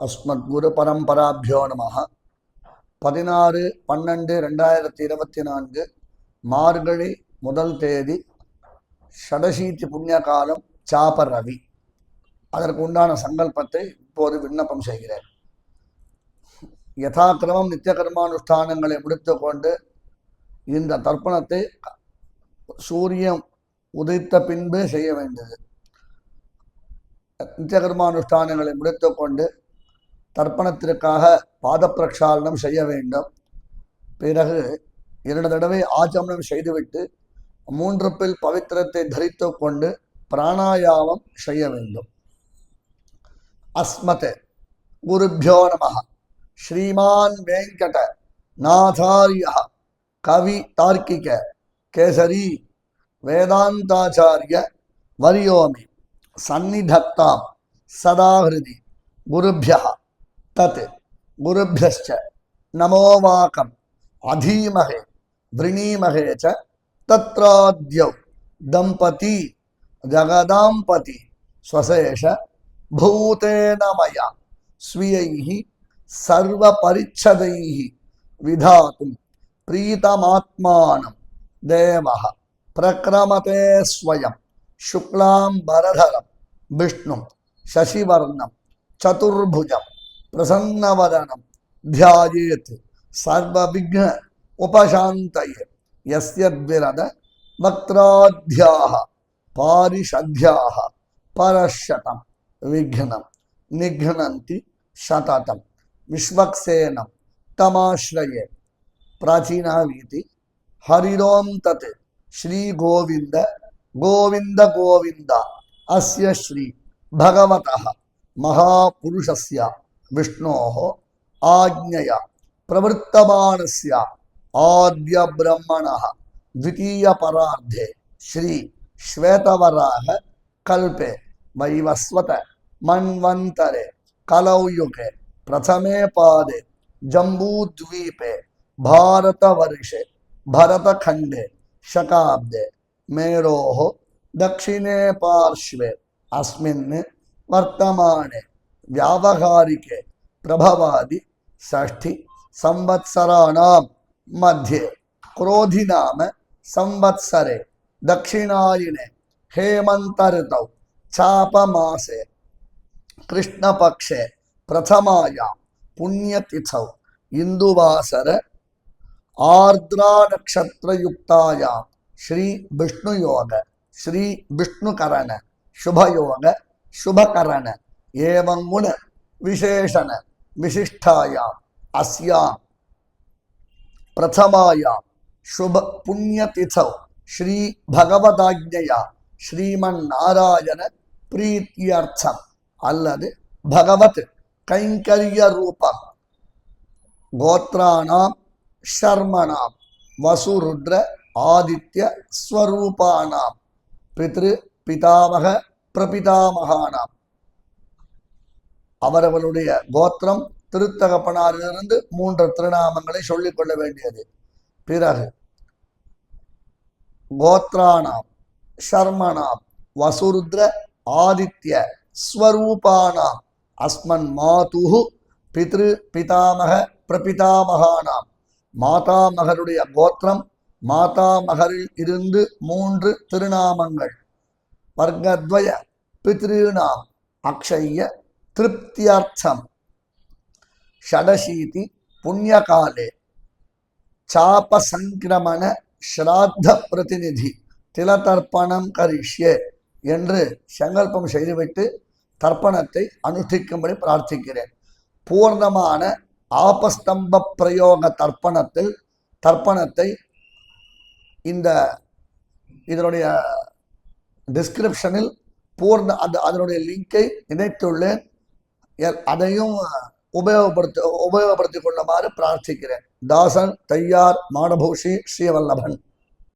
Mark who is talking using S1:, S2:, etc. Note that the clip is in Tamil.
S1: அஸ்மத்குரு பரம்பராபியோ நம பதினாறு பன்னெண்டு ரெண்டாயிரத்தி இருபத்தி நான்கு மார்கழி முதல் தேதி ஷடசீத்தி புண்ணிய காலம் சாப ரவி அதற்கு உண்டான சங்கல்பத்தை இப்போது விண்ணப்பம் செய்கிறேன். யதாக்கிரமம் நித்திய கர்மானுஷ்டானங்களை முடித்துக்கொண்டு இந்த தர்ப்பணத்தை சூரியன் உதித்த பின்பு செய்ய வேண்டியது. நித்திய கர்மானுஷ்டானங்களை முடித்துக்கொண்டு தர்ப்பணத்திற்காக பாத பிரக்ஷாலனம் செய்ய வேண்டும். பிறகு இரண்டு தடவை ஆச்சமனம் செய்துவிட்டு மூன்று பில் பவித்திரத்தை தரித்து கொண்டு பிராணாயாமம் செய்ய வேண்டும். அஸ்மத் குருபியோ நம ஸ்ரீமான் வெங்கட நாதாரிய. கவி தார்க்கிக கேசரி வேதாந்தாச்சாரிய வரியோமி. சந்நிதத்தாம் சதாஹிருதி குருபியா. तत् गुरुभ्यश्च। नमोवाकम् अधीमहे, वृणीमहे च। तत्राद्यौ, दम्पती, जगदाम्पति, स्वशेष, भूतेन मया, स्वीयैः, सर्वपरिच्छदैः विधातुं प्रीतमात्मानं, देवः, प्रक्रमते स्वयं शुक्लाधर विष्णु विष्णुं, शशिवर्णं प्रसन्नवदनं। ध्यायेत्। सर्वविघ्न उपशान्तये। यस्य द्विरद वक्त्राध्याः, पारिषद्याः परशतं विघ्नं। निघ्नन्ति शततं विश्वक्सेनं तमाश्रये। प्राचीनावीति हरिरों तत् श्रीगोविन्द, गोविन्द गोविन्द। अस्य श्री भगवतः महापुरुषस्य विष्णोः आज्ञया प्रवृत्तमानस्य आद्यब्रह्मणः द्वितीयपरार्धे श्री श्वेतवराह कल्पे वैवस्वत मन्वन्तरे कलौयुगे प्रथमे पादे जम्बूद्वीपे भारतवर्षे भरतखण्डे शकाब्दे मेरोः दक्षिणे पार्श्वे अस्मिन् वर्तमाने व्यावहारिके प्रभवादि षष्ठि संवत्सराणां मध्ये। क्रोधिनाम संवत्सरे। दक्षिणायिने हेमन्तऋतौ चापमासे। कृष्णपक्षे प्रथमायां पुण्यतिथौ इन्दुवासर। आर्द्रानक्षत्रयुक्तायां श्री विष्णुयोग, श्री विष्णुकरण, शुभयोग, शुभकरण। ஏவம் முன விசேஷன விசிஷ்டாயாம் அஸ்யாம் பிரதமாயாம் சுப புண்ணியதிசௌ ஸ்ரீ பகவதாஜ்யா ஸ்ரீமன் நாராயண பிரீத்தியர்த்தம் அல்லது பகவத் கைங்கரிய ரூபம் கோத்ராணாம் ஷர்மணாம் வசுருத்ர ஆதித்ய ஸ்வரூபானாம் பித்ரு பிதாமக பிரபிதாமகானாம் அவரவருடைய கோத்திரம் திருத்தகப்பனாரிலிருந்து மூன்று திருநாமங்களை சொல்லிக்கொள்ள வேண்டியது. பிறகு கோத்ராணாம் ஷர்மணாம் வசுருத்ர ஆதித்ய ஸ்வரூபானாம் அஸ்மன் மாதுஹு பித்ரு பிதாமக பிரபிதாமகானாம். மாதாமகருடைய கோத்திரம் மாதாமகரில் இருந்து மூன்று திருநாமங்கள். வர்க்கத்வய பித்ருநாம் அக்ஷய திருப்தியார்த்தம் ஷடசீதி புண்ணியகாலே சாபசங்கிரமண ஸ்ராத்த பிரதிநிதி திலதர்ப்பணம் கரிஷ்யே என்று சங்கல்பம் செய்துவிட்டு தர்ப்பணத்தை அனுஷ்டிக்கும்படி பிரார்த்திக்கிறேன். பூர்ணமான ஆபஸ்தம்ப பிரயோக தர்ப்பணத்தில் தர்ப்பணத்தை இந்த இதனுடைய டிஸ்கிரிப்ஷனில் பூர்ண அது அதனுடைய லிங்கை இணைத்துள்ளேன். அதையும் உபயோகப்படுத்த உபயோகப்படுத்திக் கொள்ளுமாறு பிரார்த்திக்கிறேன். தாசன் தையார் மாடபூஷி ஸ்ரீவல்லபன்.